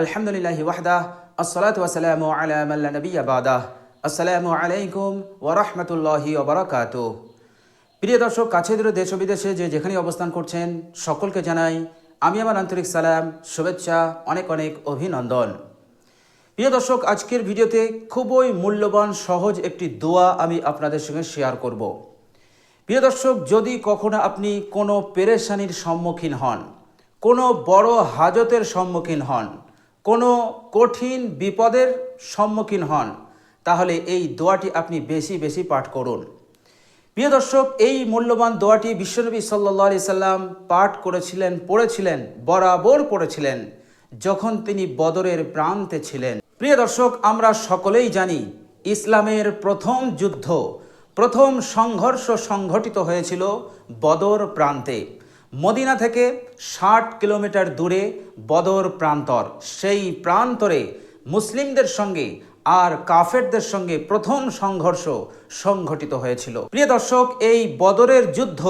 আলহামদুলিল্লাহ ওয়াহদা আসসালাতু ওয়াসালামু আলা মান লা নাবিয়্যা বাদা আসসালামু আলাইকুম ওয়া রাহমাতুল্লাহি ওয়া বারাকাতুহু। প্রিয় দর্শক, কাছে দূরে দেশ বিদেশে যে যেখানে অবস্থান করছেন, সকলকে জানাই আমি আমার আন্তরিক সালাম, শুভেচ্ছা, অনেক অনেক অভিনন্দন। প্রিয় দর্শক, আজকের ভিডিওতে খুবই মূল্যবান, সহজ একটি দোয়া আমি আপনাদের সঙ্গে শেয়ার করব। প্রিয় দর্শক, যদি কখনো আপনি কোনো পেরেশানির সম্মুখীন হন, কোনো বড় হাজতের সম্মুখীন হন কোনো কঠিন বিপদের সম্মুখীন হন, তাহলে এই দোয়াটি আপনি বেশি বেশি পাঠ করুন। প্রিয় দর্শক, এই মূল্যবান দোয়াটি বিশ্বনবী সাল্লাহ আলি সাল্লাম পাঠ করেছিলেন, পড়েছিলেন, বরাবর পড়েছিলেন, যখন তিনি বদরের প্রান্তে ছিলেন। প্রিয় দর্শক, আমরা সকলেই জানি ইসলামের প্রথম যুদ্ধ, প্রথম সংঘর্ষ সংঘটিত হয়েছিল বদর প্রান্তে। মদিনা থেকে ষাট কিলোমিটার দূরে বদর প্রান্তর। সেই প্রান্তরে মুসলিমদের সঙ্গে আর কাফেরদের সঙ্গে প্রথম সংঘর্ষ সংঘটিত হয়েছিল। প্রিয় দর্শক, এই বদরের যুদ্ধ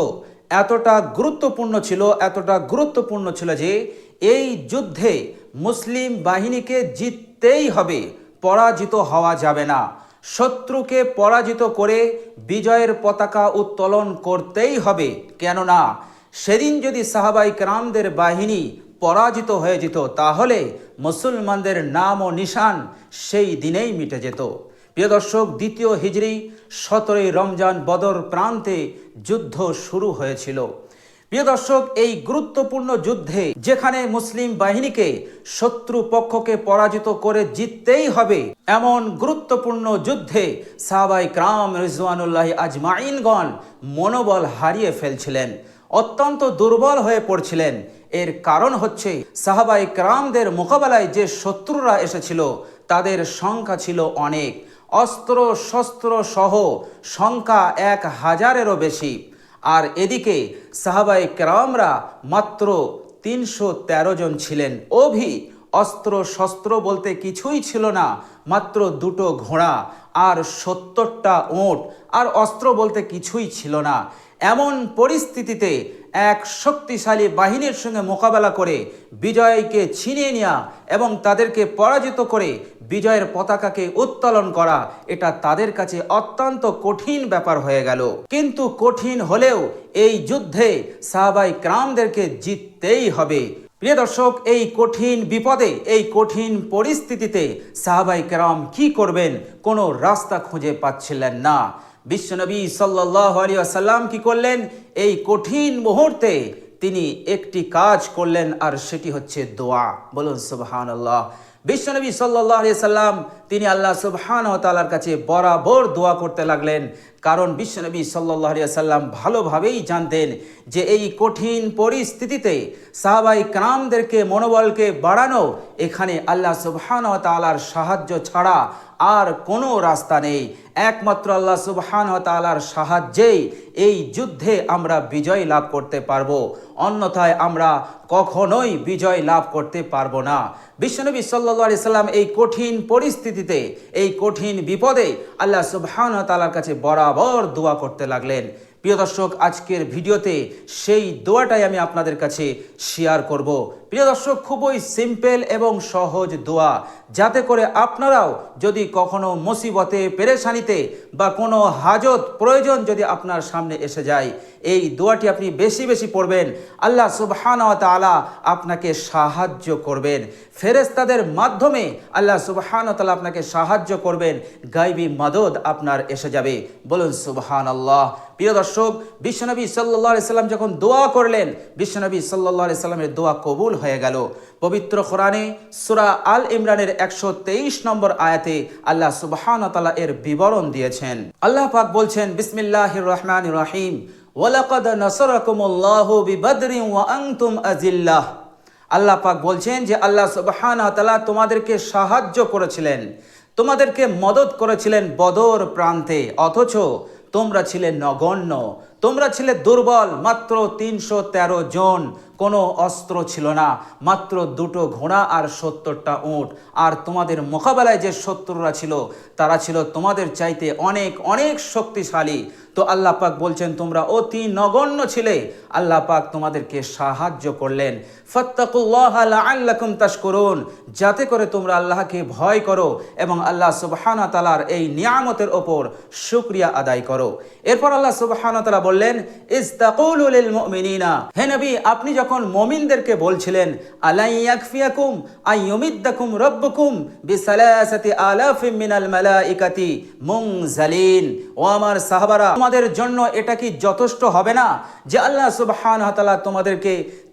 এতটা গুরুত্বপূর্ণ ছিল, এতটা গুরুত্বপূর্ণ ছিল যে এই যুদ্ধে মুসলিম বাহিনীকে জিততেই হবে, পরাজিত হওয়া যাবে না। শত্রুকে পরাজিত করে বিজয়ের পতাকা উত্তোলন করতেই হবে, কেননা সেদিন যদি সাহাবাই কেরামদের বাহিনী পরাজিত হয়ে যেত, তাহলে মুসলমানদের নাম ও নিশান সেই দিনেই মিটে যেত। প্রিয় দর্শক, দ্বিতীয় হিজড়ি সতেরোই রমজান বদর প্রান্তে যুদ্ধ শুরু হয়েছিল। প্রিয় দর্শক, এই গুরুত্বপূর্ণ যুদ্ধে যেখানে মুসলিম বাহিনীকে শত্রু পক্ষকে পরাজিত করে জিততেই হবে, এমন গুরুত্বপূর্ণ যুদ্ধে সাহাবাই ক্রাম রিজওয়ানুল্লাহ আজমাইনগণ মনোবল হারিয়ে ফেলছিলেন। অত্যন্ত দুর্বল হয়ে পড়ছিলেন। এর কারণ হচ্ছে সাহাবাই ক্রামদের মোকাবেলায় যে শত্রুরা এসেছিল, তাদের সংখ্যা ছিল অনেক। অস্ত্র, শস্ত্র সহ সংখ্যা এক হাজারেরও বেশি। আর এদিকে সাহাবাই ক্রামরা মাত্র তিনশো তেরো জন ছিলেন। অভি অস্ত্র, শস্ত্র বলতে কিছুই ছিল না, মাত্র দুটো ঘোড়া আর সত্তরটা ওঁট। আর অস্ত্র বলতে কিছুই ছিল না। এমন পরিস্থিতিতে এক শক্তিশালী বাহিনীর সঙ্গে মোকাবেলা করে বিজয়কে ছিনিয়ে নেওয়া এবং তাদেরকে পরাজিত করে বিজয়ের পতাকাকে উত্তোলন করা, এটা তাদের কাছে অত্যন্ত কঠিন ব্যাপার হয়ে গেল। কিন্তু কঠিন হলেও এই যুদ্ধে সাহাবাই ক্রামদেরকে জিততেই হবে। প্রিয় দর্শক, এই কঠিন বিপদে, এই কঠিন পরিস্থিতিতে সাহাবাই কেরাম কি করবেন, কোনো রাস্তা খুঁজে পাচ্ছিলেন না। বিশ্বনবী সাল্লাহ আলী আসাল্লাম কি করলেন? এই কঠিন মুহূর্তে তিনি একটি কাজ করলেন, আর সেটি হচ্ছে দোয়া। বলুন সুবাহান আল্লাহ বিশ্বনবী সাল্লাহ আলিয়া সাল্লাম তিনি আল্লাহ সুবহান ও তালার কাছে বরাবর দোয়া করতে লাগলেন। কারণ বিশ্বনবী সাল্লাহ সাল্লাম ভালোভাবেই জানতেন যে এই কঠিন পরিস্থিতিতে সাহাবাই ক্রামদেরকে মনোবলকে বাড়ানো এখানে আল্লাহ সুবহান ও তালার সাহায্য ছাড়া আর কোনো রাস্তা নেই। একমাত্র আল্লাহ সুবহান ও তালার সাহায্যেই এই যুদ্ধে আমরা বিজয় লাভ করতে পারব। অন্যথায় আমরা কখনোই বিজয় লাভ করতে পারব না। বিশ্বনবী সাল্লি সাল্লাম এই কঠিন পরিস্থিতিতে, এই কঠিন বিপদে আল্লাহ সুবহান তালার কাছে বরাবর দোয়া করতে লাগলেন। প্রিয় দর্শক, আজকের ভিডিওতে সেই দোয়াটাই আমি আপনাদের কাছে শেয়ার করব। প্রিয় দর্শক, খুবই সিম্পল এবং সহজ দোয়া। যাতে করে আপনারাও যদি কখনো মুসিবতে, পেরেশানিতে বা কোনো হাজত, প্রয়োজন যদি আপনার সামনে এসে যায়, এই দোয়াটি আপনি বেশি বেশি পড়বেন। আল্লাহ সুবহানা তালা আপনাকে সাহায্য করবেন। ফেরেস্তাদের মাধ্যমে আল্লাহ সুবহান তালা আপনাকে সাহায্য করবেন। গাইবি মদত আপনার এসে যাবে। বলুন সুবহান আল্লাহ প্রিয় দর্শক, বিশ্বনবী সাল্লাহ সাল্লাম যখন দোয়া করলেন, বিশ্বনবী সাল্লাহ সাল্লামের দোয়া কবুল হয়ে গেল। পবিত্র কোরআনে সুরা আল ইমরানের একশো তেইশ নম্বর আয়াতে আল্লাহ সুবহান তালা এর বিবরণ দিয়েছেন। আল্লাহ পাক বলছেন বিসমিল্লাহ রহমান রাহিম। ওয়ালাকাদ নাসরাকুমুল্লাহু বিবদরিন ওয়া আনতুম আজিল্লাহ আল্লাহ পাক বলছেন যে, আল্লাহ সুবহানাহু ওয়া তোমাদেরকে সাহায্য করেছিলেন। তোমাদেরকে মদত করেছিলেন বদর প্রান্তে, অথচ তোমরা ছিলে নগণ্য। তোমরা ছিলে দুর্বল, মাত্র তিনশো তেরো জন। কোনো অস্ত্র ছিল না, মাত্র দুটো ঘোড়া আর সত্তরটা উঁট। আর তোমাদের মোকাবেলায় যে শত্রুরা ছিল, তারা ছিল তোমাদের চাইতে অনেক অনেক শক্তিশালী। তো আল্লাহ পাক বলছেন, তোমরা অতি নগণ্য ছিলে। আল্লাহ পাক তোমাদেরকে সাহায্য করলেন। ফত্তাকুল্লাহ আল্লাকুম তাশকুরুন। যাতে করে তোমরা আল্লাহকে ভয় করো এবং আল্লাহ সুবহানা তালার এই নিয়ামতের ওপর শুক্রিয়া আদায় করো। এরপর আল্লাহ সুবহানা তালা বললেন ইস্তাকুলুল মুমিনিনা। হে নবী, আপনি যখন মমিনদেরকে বলছিলেন আলাই ইয়াকফিয়াকুম আইয়ুমিদ্দাকুম রব্বুকুম বিসালাসাতি আলাফিম মিনাল মালাইকাতি মুনজালিন। ও আমার সাহাবারা, তোমাদের জন্য এটা কি যথেষ্ট হবে না যে আল্লাহ সুবহান তাআলা তোমাদেরকে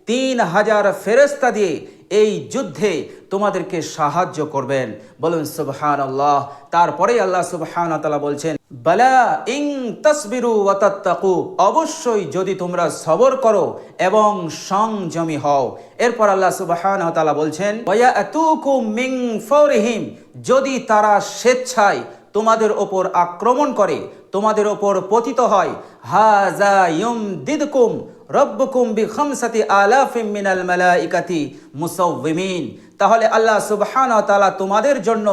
তিন হাজার ফেরেস্তা দিয়ে এই যুদ্ধে তোমাদেরকে সাহায্য করবেন। বলুন সুবহান আল্লাহ তারপরে আল্লাহ সুবহান তালা বলছেন, বালা ইং তসবিরু ওয়াতাত্তাকু অবশ্যই যদি তোমরা সবর করো এবং সংযমী হও। এরপর আল্লাহ সুবহান তালা বলছেন, ওয়া আতুকুম মিন ফৌরিহিম যদি তারা স্বেচ্ছায় তোমাদের ওপর আক্রমণ করে, তোমাদের ওপর পতিত হয় হাজা ইউম দিদকুম রব্বকুম বি খামসাতি আলাফিম মিনাল মালাইকাতি মুসাউবিমিন। তাহলে আল্লাহ সুবহান তাআলা তোমাদের জন্য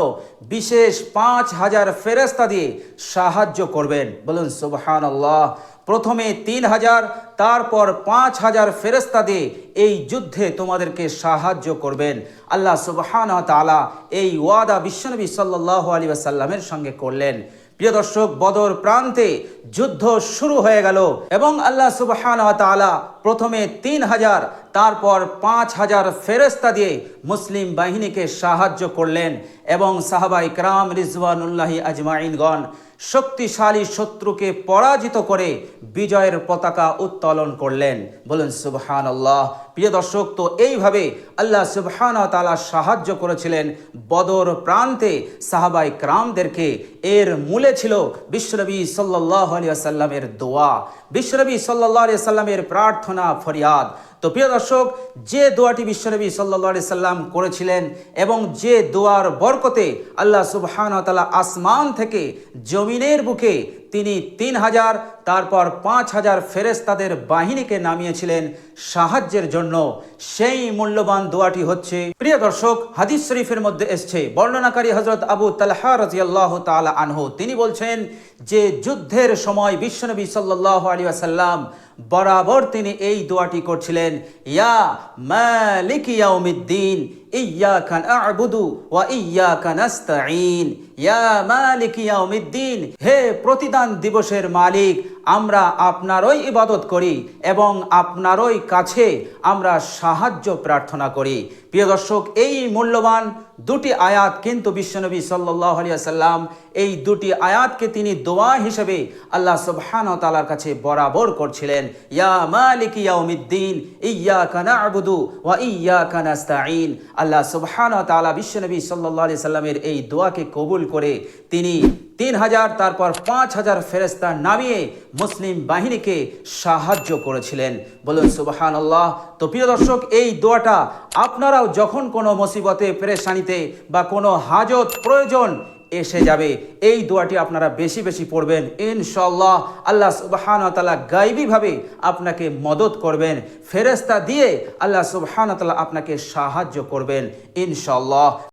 বিশেষ পাঁচ হাজার ফেরেস্তা দিয়ে সাহায্য করবেন। বলুন সুবহান প্রথমে তিন হাজার, তারপর পাঁচ হাজার ফেরেস্তা দিয়ে এই যুদ্ধে তোমাদেরকে সাহায্য করবেন। আল্লাহ সুবহান তাআলা এই ওয়াদা বিশ্বনবী সাল্লাহ আলী আসাল্লামের সঙ্গে করলেন। প্রিয় দর্শক, বদর প্রান্তে যুদ্ধ শুরু হয়ে গেল এবং আল্লাহ সুবহান প্রথমে তিন হাজার, তারপর পাঁচ হাজার ফেরস্তা দিয়ে মুসলিম বাহিনীকে সাহায্য করলেন এবং সাহাবাই ক্রাম রিজওয়ানুল্লাহি আজমাইনগণ শক্তিশালী শত্রুকে পরাজিত করে বিজয়ের পতাকা উত্তোলন করলেন। বলুন সুবহান আল্লাহ প্রিয় দর্শক, তো এইভাবে আল্লাহ সুবহান তালা সাহায্য করেছিলেন বদর প্রান্তে সাহাবাই ক্রামদেরকে। এর মূলে ছিল বিশ্বনবী সাল্লাহ আলিয়া সাল্লামের দোয়া। বিশ্বনবী সাল্লাহ আলিয়া সাল্লামের প্রার্থনা, ফরিয়াদ। তো প্রিয় দর্শক, যে দোয়াটি বিশ্বনবী সাল্লা সাল্লাম করেছিলেন এবং যে দোয়ার বরকতে আল্লাহ সুবাহানতালা আসমান থেকে জমিনের বুকে তিনি তিন হাজার, তারপর পাঁচ হাজার ফেরেস্তাদের বাহিনীকে নামিয়েছিলেন সাহায্যের জন্য। সেই মূল্যবান দোয়াটি হচ্ছে, প্রিয় দর্শক, হাদিস শরীফের মধ্যে এসছে, বর্ণনাকারী হজরত আবু তালহা রাজিয়াল্লাহ তালা আনহু। তিনি বলছেন যে, যুদ্ধের সময় বিশ্বনবী সাল্লাহ আলী আসাল্লাম বরাবর তিনি এই দোয়াটি করছিলেন, ইয়া মালিক ইয়াউমিদ্দিন ইয়াকা না'বুদু ওয়া ইয়া ইয়াউমিদ্দিন, হে প্রতিদান দিবসের মালিক, আমরা আপনারই ইবাদত করি এবং আপনারই কাছে আমরা সাহায্য প্রার্থনা করি। প্রিয় দর্শক, এই মূল্যবান দুটি আয়াত কিন্তু বিশ্বনবী সাল্লাম এই দুটি আয়াতকে তিনি দোয়া হিসেবে আল্লাহ সুবহান তালার কাছে বরাবর করছিলেন। ইয়া ইয়াউমিদ্দিন ইয়া আবুদু ওয়া ইয়া আল্লাহ সুবহান তালা বিশ্বনবী সাল্লাহ সাল্লামের এই দোয়াকে কবুল করে তিনি তিন হাজার, তারপর পাঁচ হাজার ফেরেস্তা নামিয়ে মুসলিম বাহিনীকে সাহায্য করেছিলেন। বলুন সুবাহান আল্লাহ তো প্রিয় দর্শক, এই দোয়াটা আপনারাও যখন কোনো মুসিবতে, পেরেশানিতে বা কোনো হাজত, প্রয়োজন এসে যাবে। এই দোয়াটি আপনারা বেশি বেশি পড়বেন। ইনশাল্লাহ আল্লাহ সুবহান তালা গাইবীভাবে আপনাকে মদত করবেন। ফেরেস্তা দিয়ে আল্লাহ সুবহান তালা আপনাকে সাহায্য করবেন। ইনশাল্লাহ